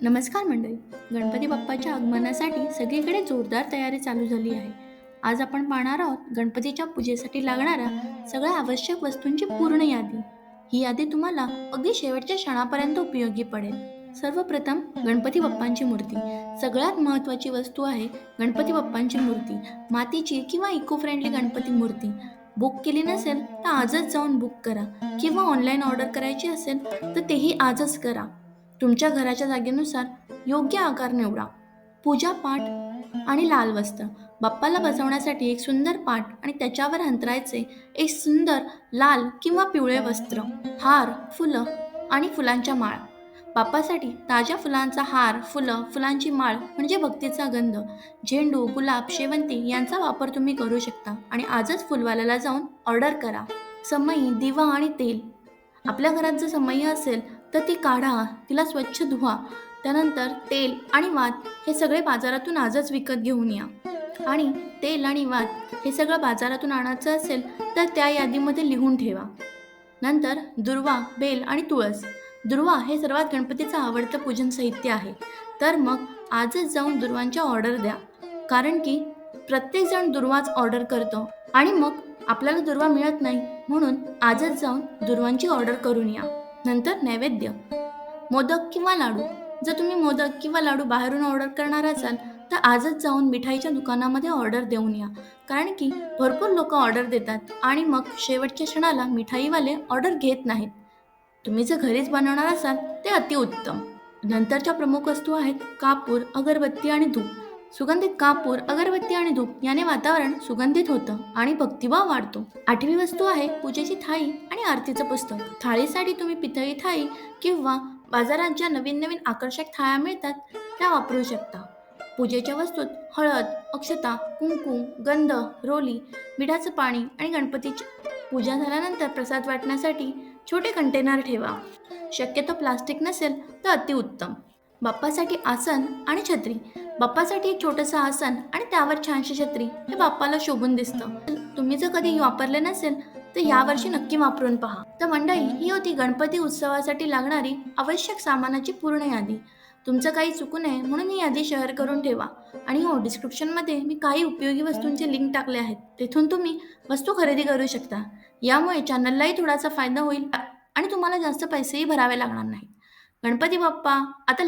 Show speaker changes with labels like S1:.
S1: नमस्कार मंडळी. गणपती बाप्पाच्या आगमनासाठी सगळीकडे जोरदार तयारी चालू झाली आहे. आज आपण पाहणार आहोत गणपतीच्या पूजेसाठी लागणाऱ्या सगळ्या आवश्यक वस्तूंची पूर्ण यादी. ही यादी तुम्हाला अगदी शेवटच्या क्षणापर्यंत उपयोगी पडेल. सर्वप्रथम गणपती बाप्पांची मूर्ती. सगळ्यात महत्त्वाची वस्तू आहे गणपती बाप्पांची मूर्ती. मातीची किंवा इको फ्रेंडली गणपती मूर्ती. बुक केली नसेल तर आजच जाऊन बुक करा. किंवा ऑनलाईन ऑर्डर करायची असेल तर तेही आजच करा. तुमच्या घराच्या जागेनुसार योग्य आकार निवडा. पूजा पाठ आणि लाल वस्त्र. बाप्पाला बसवण्यासाठी एक सुंदर पाठ आणि त्याच्यावर अंतरायचे एक सुंदर लाल किंवा पिवळे वस्त्र हार फुलं आणि फुलांच्या माळ. बाप्पासाठी ताज्या फुलांचा हार फुलं फुलांची माळ म्हणजे भक्तीचा गंध. झेंडू गुलाब शेवंती यांचा वापर तुम्ही करू शकता आणि आजच फुलवाल्याला जाऊन ऑर्डर करा. समई दिवा आणि तेल. आपल्या घरात जर समयी असेल तर ती काढा तिला स्वच्छ धुवा. त्यानंतर तेल आणि वात हे सगळे बाजारातून आजच विकत घेऊन या. आणि तेल आणि वात हे सगळं बाजारातून आणायचं असेल तर त्या यादीमध्ये लिहून ठेवा. नंतर दुर्वा बेल आणि तुळस. दुर्वा हे सर्वात गणपतीचं आवडतं पूजन साहित्य आहे. तर मग आजच जाऊन दुर्वांच्या ऑर्डर द्या. कारण की प्रत्येकजण दुर्वाच ऑर्डर करतो आणि मग आपल्याला दुर्वा मिळत नाही म्हणून आजच जाऊन दुर्वांची ऑर्डर करून या. नंतर नैवेद्य मोदक किंवा लाडू. जर तुम्ही मोदक किंवा लाडू बाहेरून ऑर्डर करणार असाल तर आजच जाऊन मिठाईच्या दुकानामध्ये ऑर्डर देऊन या. कारण की भरपूर लोक ऑर्डर देतात आणि मग शेवटच्या क्षणाला मिठाईवाले ऑर्डर घेत नाहीत. तुम्ही जर घरीच बनवणार असाल ते अतिउत्तम. नंतरच्या प्रमुख वस्तू आहेत कापूर अगरबत्ती आणि धूप. सुगंधित कापूर अगरबत्ती आणि धूप याने वातावरण सुगंधित होतं आणि भक्तिभाव वाढतो. आठवी वस्तू आहे पूजेची थाळी आणि आरतीचं पुस्तक. थाळीसाठी तुम्ही पितळी थाळी किंवा बाजारात ज्या नवीन नवीन आकर्षक थाळ्या मिळतात त्या वापरू शकता. पूजेच्या वस्तूत हळद अक्षता कुंकू गंध रोली मिठाचं पाणी आणि गणपतीची पूजा झाल्यानंतर प्रसाद वाटण्यासाठी छोटे कंटेनर ठेवा. शक्यतो प्लास्टिक नसेल तर अतिउत्तम. बाप्पासाठी आसन आणि छत्री. बाप्पासाठी एक छोटंसं आसन आणि त्यावर छानशी छत्री हे बाप्पाला शोभून दिसतं. तुम्ही जर कधी वापरले नसेल तर यावर्षी नक्की वापरून पहा. तर मंडळी ही होती गणपती उत्सवासाठी लागणारी आवश्यक सामानाची पूर्ण यादी. तुमचं काही चुकू नये म्हणून ही यादी शेअर करून ठेवा. आणि हो डिस्क्रिप्शनमध्ये मी काही उपयोगी वस्तूंचे लिंक टाकले आहेत. तेथून तुम्ही वस्तू खरेदी करू शकता. यामुळे चॅनललाही थोडासा फायदा होईल आणि तुम्हाला जास्त पैसेही भरावे लागणार नाहीत. गणपती बाप्पा आता